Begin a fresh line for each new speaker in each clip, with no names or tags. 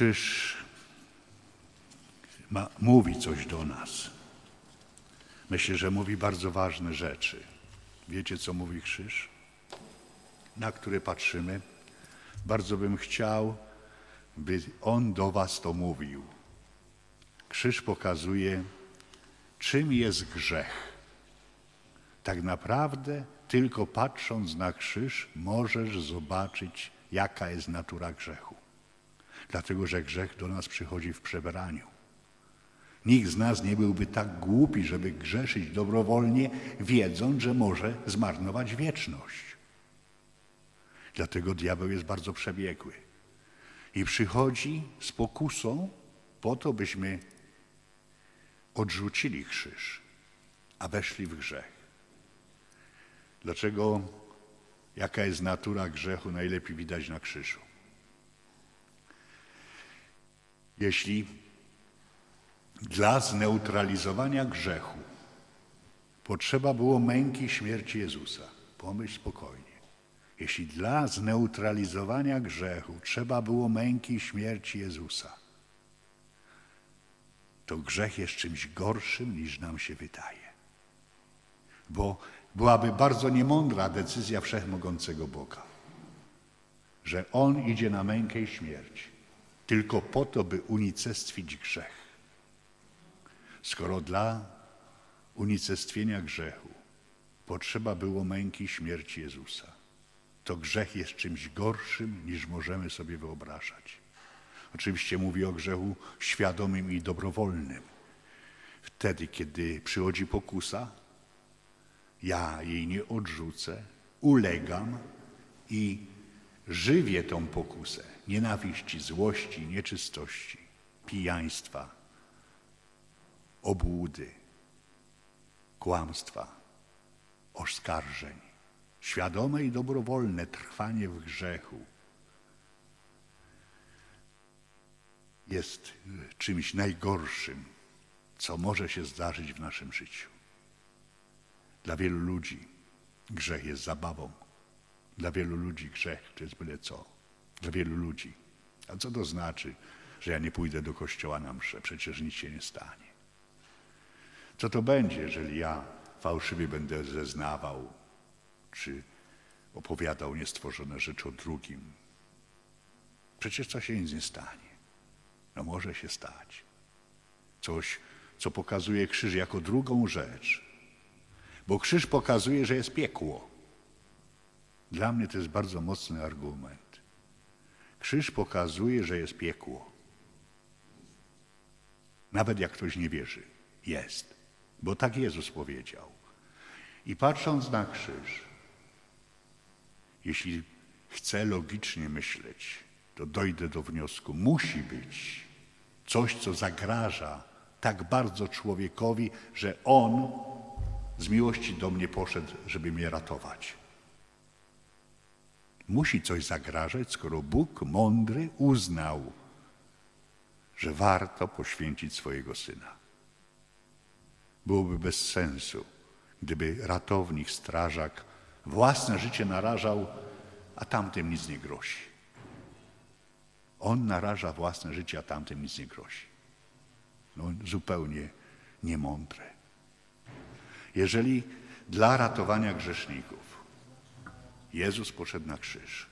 Krzyż ma, mówi coś do nas. Myślę, że mówi bardzo ważne rzeczy. Wiecie, co mówi krzyż? Na który patrzymy? Bardzo bym chciał, by On do Was to mówił. Krzyż pokazuje, czym jest grzech. Tak naprawdę, tylko patrząc na krzyż, możesz zobaczyć, jaka jest natura grzechu. Dlatego, że grzech do nas przychodzi w przebraniu. Nikt z nas nie byłby tak głupi, żeby grzeszyć dobrowolnie, wiedząc, że może zmarnować wieczność. Dlatego diabeł jest bardzo przebiegły. I przychodzi z pokusą po to, byśmy odrzucili krzyż, a weszli w grzech. Dlaczego, jaka jest natura grzechu, najlepiej widać na krzyżu. Jeśli dla zneutralizowania grzechu potrzeba było męki śmierci Jezusa, pomyśl spokojnie. Jeśli dla zneutralizowania grzechu trzeba było męki śmierci Jezusa, to grzech jest czymś gorszym niż nam się wydaje. Bo byłaby bardzo niemądra decyzja wszechmogącego Boga, że On idzie na mękę i śmierć tylko po to, by unicestwić grzech. Skoro dla unicestwienia grzechu potrzeba było męki śmierci Jezusa, to grzech jest czymś gorszym niż możemy sobie wyobrażać. Oczywiście mówi o grzechu świadomym i dobrowolnym. Wtedy, kiedy przychodzi pokusa, ja jej nie odrzucę, ulegam i żywię tą pokusę nienawiści, złości, nieczystości, pijaństwa, obłudy, kłamstwa, oskarżeń, świadome i dobrowolne trwanie w grzechu jest czymś najgorszym, co może się zdarzyć w naszym życiu. Dla wielu ludzi grzech jest zabawą. Dla wielu ludzi grzech to jest byle co. Dla wielu ludzi. A co to znaczy, że ja nie pójdę do kościoła na mszę? Przecież nic się nie stanie. Co to będzie, jeżeli ja fałszywie będę zeznawał, czy opowiadał niestworzone rzeczy o drugim? Przecież to się nic nie stanie. No może się stać. Coś, co pokazuje krzyż jako drugą rzecz. Bo krzyż pokazuje, że jest piekło. Dla mnie to jest bardzo mocny argument. Krzyż pokazuje, że jest piekło. Nawet jak ktoś nie wierzy, jest. Bo tak Jezus powiedział. I patrząc na krzyż, jeśli chcę logicznie myśleć, to dojdę do wniosku, musi być coś, co zagraża tak bardzo człowiekowi, że on z miłości do mnie poszedł, żeby mnie ratować. Musi coś zagrażać, skoro Bóg mądry uznał, że warto poświęcić swojego syna. Byłoby bez sensu, gdyby ratownik, strażak własne życie narażał, a tamtym nic nie grozi. On naraża własne życie, a tamtym nic nie grozi. No, zupełnie niemądre. Jeżeli dla ratowania grzeszników Jezus poszedł na krzyż,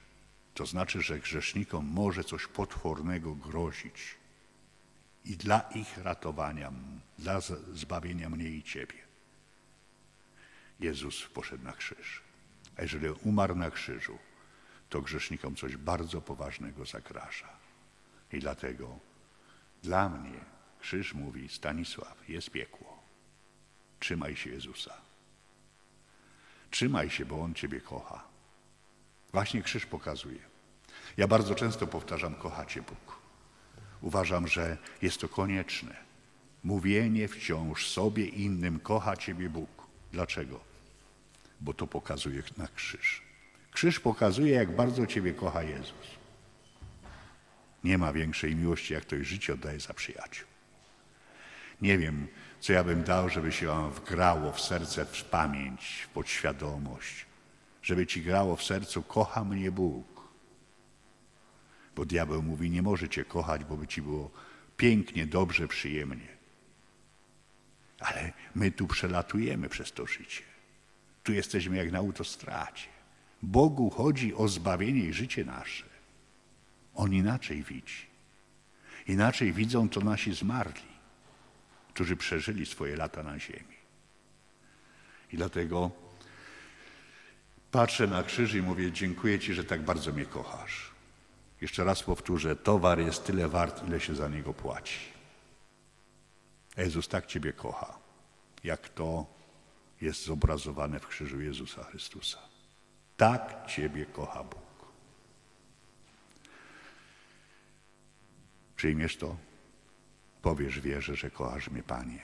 to znaczy, że grzesznikom może coś potwornego grozić i dla ich ratowania, dla zbawienia mnie i ciebie. Jezus poszedł na krzyż. A jeżeli umarł na krzyżu, to grzesznikom coś bardzo poważnego zagraża. I dlatego dla mnie krzyż mówi Stanisław, jest piekło. Trzymaj się Jezusa. Trzymaj się, bo On Ciebie kocha. Właśnie krzyż pokazuje. Ja bardzo często powtarzam, kochacie Bóg. Uważam, że jest to konieczne. Mówienie wciąż sobie innym, kocha Ciebie Bóg. Dlaczego? Bo to pokazuje na krzyż. Krzyż pokazuje, jak bardzo Ciebie kocha Jezus. Nie ma większej miłości, jak ktoś życie oddaje za przyjaciół. Nie wiem, co ja bym dał, żeby się wam wgrało w serce, w pamięć, w podświadomość, żeby ci grało w sercu, kocha mnie Bóg. Bo diabeł mówi, nie może cię kochać, bo by ci było pięknie, dobrze, przyjemnie. Ale my tu przelatujemy przez to życie. Tu jesteśmy jak na autostradzie. Bogu chodzi o zbawienie i życie nasze. On inaczej widzi. Inaczej widzą to nasi zmarli, którzy przeżyli swoje lata na ziemi. I dlatego patrzę na krzyż i mówię: Dziękuję Ci, że tak bardzo mnie kochasz. Jeszcze raz powtórzę: towar jest tyle wart, ile się za niego płaci. Jezus tak Ciebie kocha, jak to jest zobrazowane w krzyżu Jezusa Chrystusa. Tak Ciebie kocha Bóg. Przyjmiesz to? Powiesz wierzę, że kochasz mnie, Panie.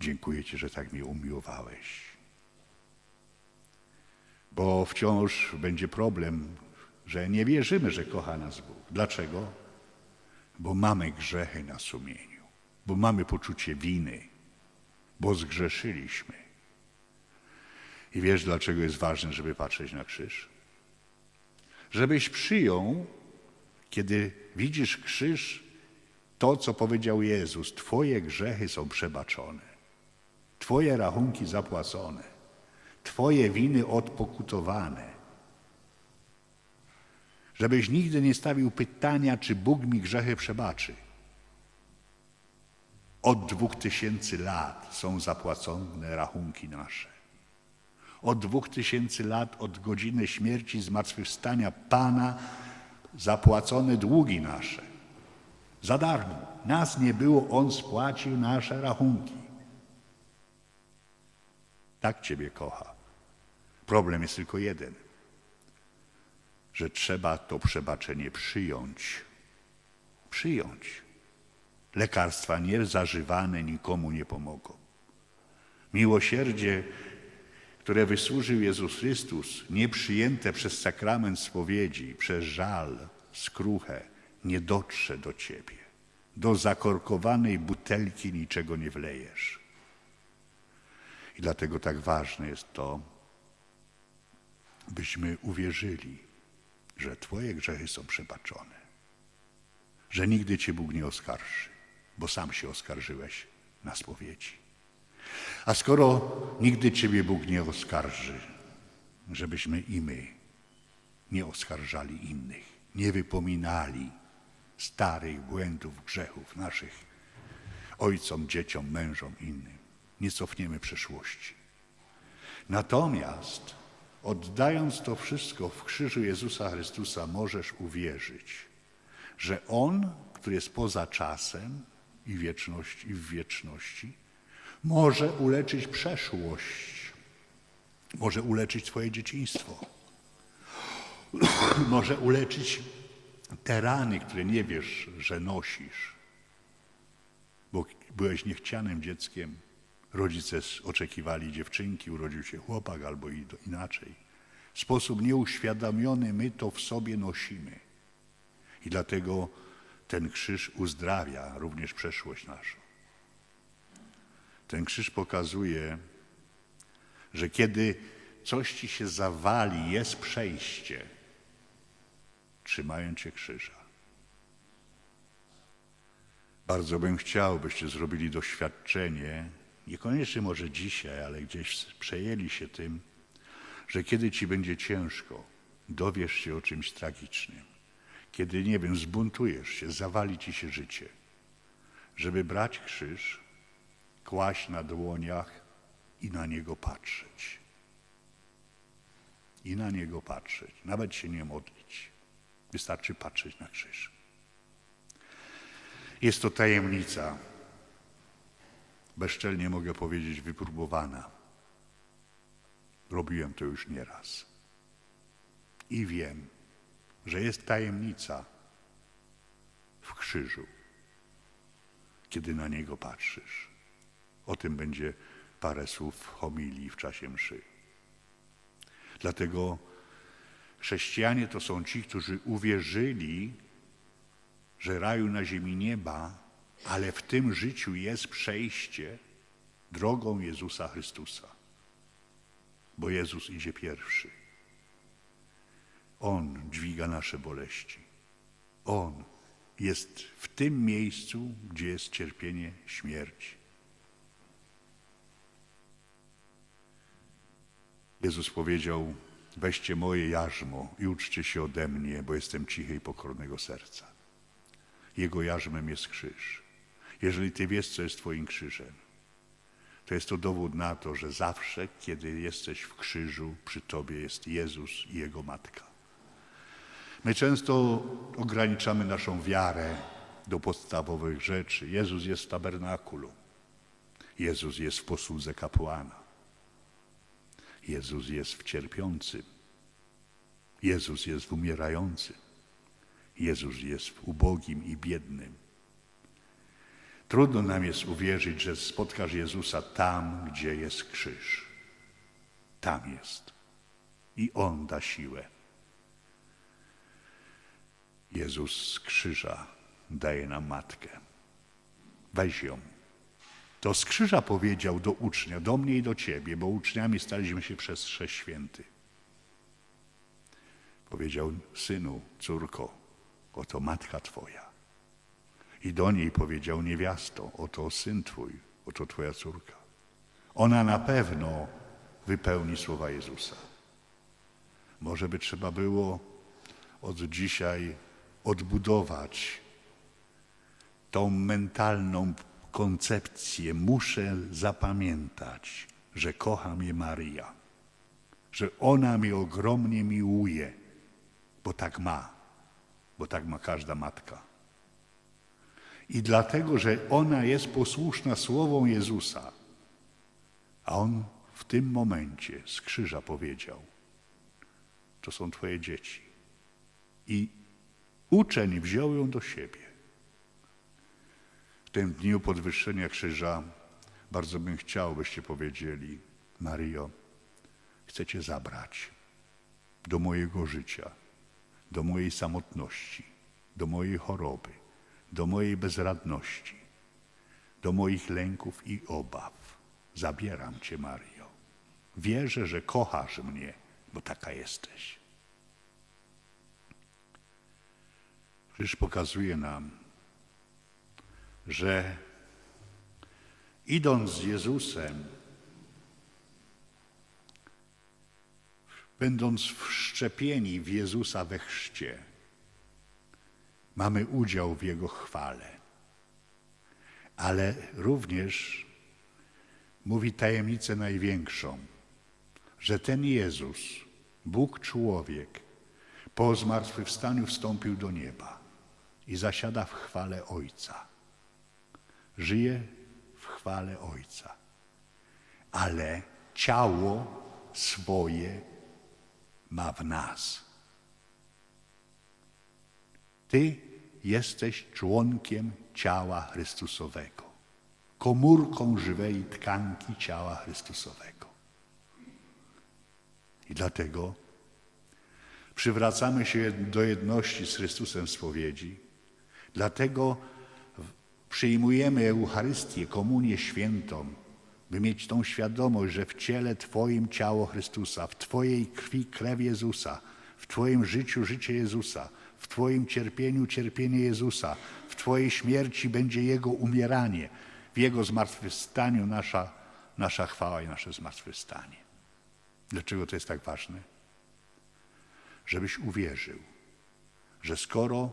Dziękuję Ci, że tak mnie umiłowałeś. Bo wciąż będzie problem, że nie wierzymy, że kocha nas Bóg. Dlaczego? Bo mamy grzechy na sumieniu, bo mamy poczucie winy, bo zgrzeszyliśmy. I wiesz, dlaczego jest ważne, żeby patrzeć na krzyż? Żebyś przyjął, kiedy widzisz krzyż, to, co powiedział Jezus: Twoje grzechy są przebaczone, Twoje rachunki zapłacone, Twoje winy odpokutowane. Żebyś nigdy nie stawił pytania, czy Bóg mi grzechy przebaczy. Od dwóch tysięcy lat są zapłacone rachunki nasze. Od dwóch tysięcy lat, od godziny śmierci, zmartwychwstania Pana, zapłacone długi nasze. Za darmo. Nas nie było, On spłacił nasze rachunki. Tak Ciebie kocha. Problem jest tylko jeden, że trzeba to przebaczenie przyjąć. Przyjąć. Lekarstwa niezażywane nikomu nie pomogą. Miłosierdzie, które wysłużył Jezus Chrystus, nieprzyjęte przez sakrament spowiedzi, przez żal, skruchę, nie dotrze do ciebie. Do zakorkowanej butelki niczego nie wlejesz. I dlatego tak ważne jest to, byśmy uwierzyli, że Twoje grzechy są przebaczone, że nigdy Cię Bóg nie oskarży, bo sam się oskarżyłeś na spowiedzi. A skoro nigdy Ciebie Bóg nie oskarży, żebyśmy i my nie oskarżali innych, nie wypominali starych błędów, grzechów naszych ojcom, dzieciom, mężom, innym. Nie cofniemy przeszłości. Natomiast oddając to wszystko w krzyżu Jezusa Chrystusa, możesz uwierzyć, że On, który jest poza czasem i wieczności, i w wieczności, może uleczyć przeszłość, może uleczyć Twoje dzieciństwo, może uleczyć te rany, które nie wiesz, że nosisz, bo byłeś niechcianym dzieckiem, rodzice oczekiwali dziewczynki, urodził się chłopak albo inaczej. W sposób nieuświadomiony my to w sobie nosimy. I dlatego ten krzyż uzdrawia również przeszłość naszą. Ten krzyż pokazuje, że kiedy coś ci się zawali, jest przejście, trzymając się krzyża. Bardzo bym chciał, byście zrobili doświadczenie, niekoniecznie może dzisiaj, ale gdzieś przejęli się tym, że kiedy ci będzie ciężko, dowiesz się o czymś tragicznym, kiedy, nie wiem, zbuntujesz się, zawali ci się życie, żeby brać krzyż, kłaść na dłoniach i na niego patrzeć. I na niego patrzeć, nawet się nie modlić. Wystarczy patrzeć na krzyż. Jest to tajemnica, bezczelnie mogę powiedzieć, wypróbowana. Robiłem to już nieraz. I wiem, że jest tajemnica w krzyżu, kiedy na niego patrzysz. O tym będzie parę słów homilii w czasie mszy. Dlatego chrześcijanie to są ci, którzy uwierzyli, że raju na ziemi nie ma, ale w tym życiu jest przejście drogą Jezusa Chrystusa. Bo Jezus idzie pierwszy. On dźwiga nasze boleści. On jest w tym miejscu, gdzie jest cierpienie, śmierć. Jezus powiedział: Weźcie moje jarzmo i uczcie się ode mnie, bo jestem cichy i pokornego serca. Jego jarzmem jest krzyż. Jeżeli Ty wiesz, co jest Twoim krzyżem, to jest to dowód na to, że zawsze, kiedy jesteś w krzyżu, przy Tobie jest Jezus i Jego Matka. My często ograniczamy naszą wiarę do podstawowych rzeczy. Jezus jest w tabernakulum. Jezus jest w posłudze kapłana. Jezus jest w cierpiącym. Jezus jest w umierającym. Jezus jest w ubogim i biednym. Trudno nam jest uwierzyć, że spotkasz Jezusa tam, gdzie jest krzyż. Tam jest. I On da siłę. Jezus z krzyża daje nam matkę. Weź ją. To z krzyża powiedział do ucznia, do mnie i do ciebie, bo uczniami staliśmy się przez sześć święty. Powiedział, synu, córko, oto matka twoja. I do niej powiedział, niewiasto, oto syn twój, oto twoja córka. Ona na pewno wypełni słowa Jezusa. Może by trzeba było od dzisiaj odbudować tą mentalną koncepcję. Muszę zapamiętać, że kocha mnie Maryja, że ona mnie ogromnie miłuje, bo tak ma, bo tak ma każda matka. I dlatego, że ona jest posłuszna słowom Jezusa, a on w tym momencie z krzyża powiedział: To są Twoje dzieci. I uczeń wziął ją do siebie. W tym dniu podwyższenia krzyża bardzo bym chciał, byście powiedzieli: Maryjo, chcę Cię zabrać do mojego życia, do mojej samotności, do mojej choroby, do mojej bezradności, do moich lęków i obaw. Zabieram Cię, Maryjo. Wierzę, że kochasz mnie, bo taka jesteś. Krzyż pokazuje nam, że idąc z Jezusem, będąc wszczepieni w Jezusa we chrzcie, mamy udział w Jego chwale. Ale również mówi tajemnicę największą, że ten Jezus, Bóg człowiek, po zmartwychwstaniu wstąpił do nieba i zasiada w chwale Ojca. Żyje w chwale Ojca, ale ciało swoje ma w nas. Ty jesteś członkiem ciała Chrystusowego, komórką żywej tkanki ciała Chrystusowego. I dlatego przywracamy się do jedności z Chrystusem w spowiedzi, dlatego przyjmujemy Eucharystię, komunię świętą, by mieć tą świadomość, że w ciele Twoim ciało Chrystusa, w Twojej krwi krew Jezusa, w Twoim życiu życie Jezusa, w Twoim cierpieniu cierpienie Jezusa, w Twojej śmierci będzie Jego umieranie, w Jego zmartwychwstaniu nasza, nasza chwała i nasze zmartwychwstanie. Dlaczego to jest tak ważne? Żebyś uwierzył, że skoro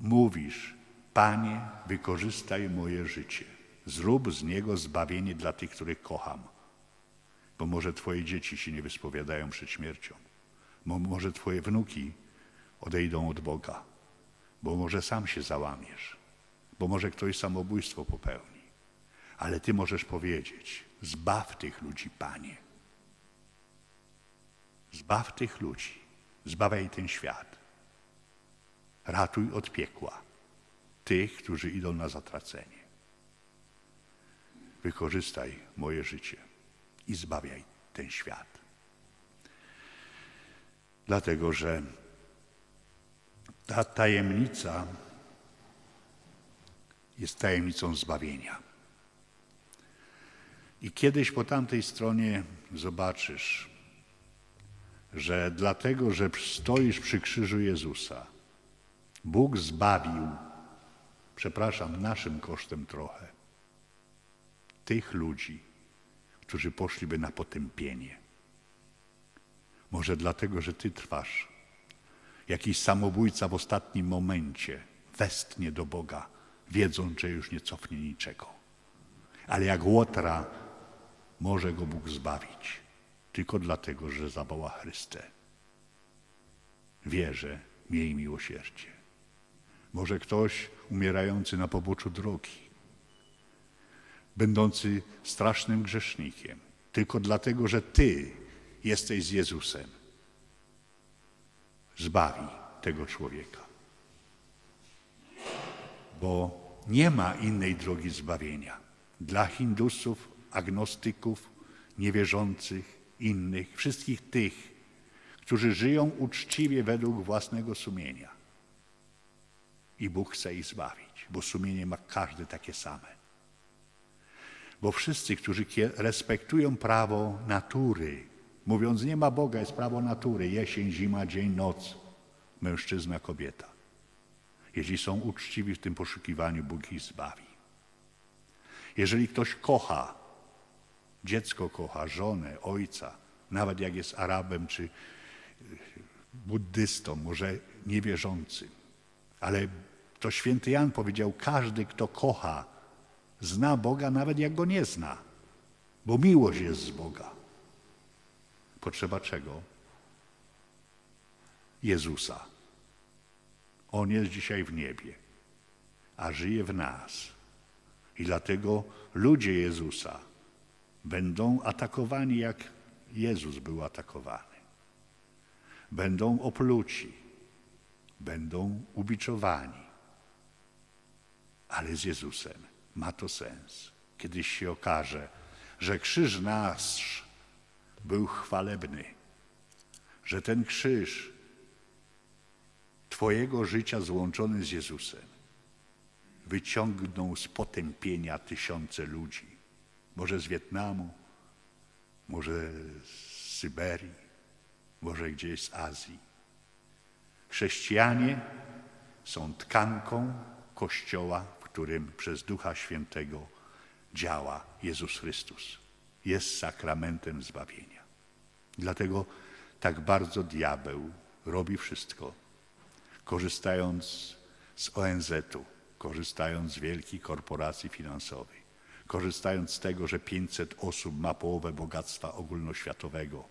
mówisz, Panie, wykorzystaj moje życie, zrób z niego zbawienie dla tych, których kocham, bo może Twoje dzieci się nie wyspowiadają przed śmiercią, bo może Twoje wnuki odejdą od Boga, bo może sam się załamiesz, bo może ktoś samobójstwo popełni. Ale Ty możesz powiedzieć: Zbaw tych ludzi, Panie. Zbaw tych ludzi, zbawiaj ten świat. Ratuj od piekła tych, którzy idą na zatracenie. Wykorzystaj moje życie i zbawiaj ten świat. Dlatego, że ta tajemnica jest tajemnicą zbawienia. I kiedyś po tamtej stronie zobaczysz, że dlatego, że stoisz przy krzyżu Jezusa, Bóg zbawił, przepraszam, naszym kosztem trochę, tych ludzi, którzy poszliby na potępienie. Może dlatego, że Ty trwasz. Jakiś samobójca w ostatnim momencie westnie do Boga, wiedząc, że już nie cofnie niczego. Ale jak Łotra może go Bóg zbawić, tylko dlatego, że zawoła Chryste. Wierzę, miej miłosierdzie. Może ktoś umierający na poboczu drogi, będący strasznym grzesznikiem, tylko dlatego, że Ty jesteś z Jezusem, zbawi tego człowieka. Bo nie ma innej drogi zbawienia. Dla Hindusów, agnostyków, niewierzących, innych, wszystkich tych, którzy żyją uczciwie według własnego sumienia. I Bóg chce ich zbawić, bo sumienie ma każdy takie same. Bo wszyscy, którzy respektują prawo natury, mówiąc nie ma Boga, jest prawo natury, jesień, zima, dzień, noc, mężczyzna, kobieta. Jeśli są uczciwi w tym poszukiwaniu, Bóg ich zbawi. Jeżeli ktoś kocha, dziecko kocha, żonę, ojca, nawet jak jest Arabem czy buddystą, może niewierzącym, ale to święty Jan powiedział, każdy, kto kocha, zna Boga, nawet jak go nie zna, bo miłość jest z Boga. Potrzeba czego? Jezusa. On jest dzisiaj w niebie, a żyje w nas. I dlatego ludzie Jezusa będą atakowani, jak Jezus był atakowany. Będą opluci, będą ubiczowani. Ale z Jezusem ma to sens. Kiedyś się okaże, że krzyż nasz był chwalebny, że ten krzyż Twojego życia złączony z Jezusem wyciągnął z potępienia tysiące ludzi. Może z Wietnamu, może z Syberii, może gdzieś z Azji. Chrześcijanie są tkanką Kościoła, w którym przez Ducha Świętego działa Jezus Chrystus. Jest sakramentem zbawienia. Dlatego tak bardzo diabeł robi wszystko, korzystając z ONZ-u, korzystając z wielkich korporacji finansowych, korzystając z tego, że 500 osób ma połowę bogactwa ogólnoświatowego,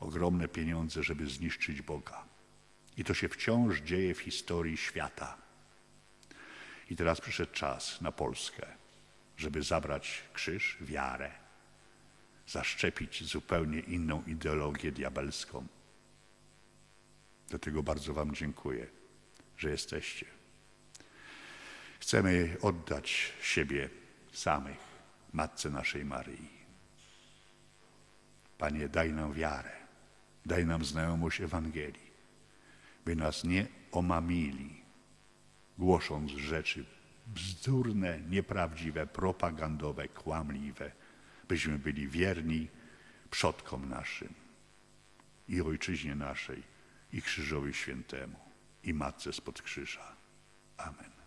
ogromne pieniądze, żeby zniszczyć Boga. I to się wciąż dzieje w historii świata. I teraz przyszedł czas na Polskę, żeby zabrać krzyż, wiarę, zaszczepić zupełnie inną ideologię diabelską. Dlatego bardzo Wam dziękuję, że jesteście. Chcemy oddać siebie samych Matce naszej Maryi. Panie, daj nam wiarę, daj nam znajomość Ewangelii, by nas nie omamili, głosząc rzeczy bzdurne, nieprawdziwe, propagandowe, kłamliwe, byśmy byli wierni przodkom naszym i Ojczyźnie naszej, i Krzyżowi Świętemu, i Matce spod krzyża. Amen.